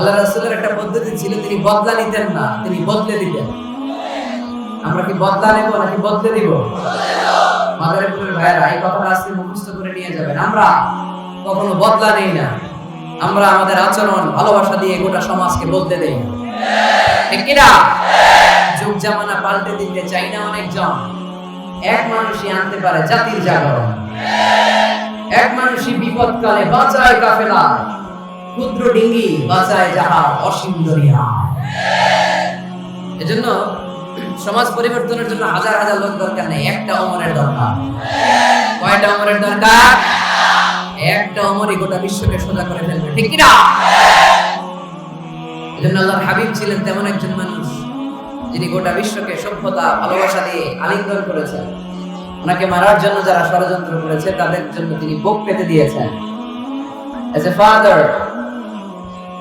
আল্লাহ রাসূলের একটা পদ্ধতি ছিল, তিনি বদলা নিতেন না, তিনি বদলে দিতেন। আমরা কি বদলা নেব নাকি বদলে দিব? মাদারীপুরের ভাইয়েরা এই কথাটা আজকে মুখস্থ করে নিয়ে যাবেন। আমরা কখনো বদলা নেই না। আমরা আমাদের আচরণ, ভালোবাসা দিয়ে গোটা সমাজকে বদলে দেই। ঠিক কিনা? যুগ জামানা পাল্টে দিতে চাই না অনেকজন। এক মানুষই আনতে পারে জাতির জাগরণ। এক মানুষই বিপদকালে বাঁচায় কাফেলা। ক্ষুদ্র ডিঙ্গি বাঁচায় যাহা অসীম দরিয়া এজন্য সমাজ পরিবর্তনের জন্য হাজার হাজার লোক দরকার নেই একটা অমরের দরকার। কয়টা অমরের দরকার? একটা অমরই গোটা বিশ্বকে সোজা করে ফেলবে ঠিক কিনা? এজন্য আল্লাহর হাবিব ছিলেন তেমন একজন মানুষ যিনি গোটা বিশ্বকে সভ্যতা ভালোবাসা দিয়ে আলিঙ্গন করেছেন। ওনাকে মারার জন্য যারা ষড়যন্ত্র করেছে তাদের জন্য তিনি বুক পেতে দিয়েছেন। As a father,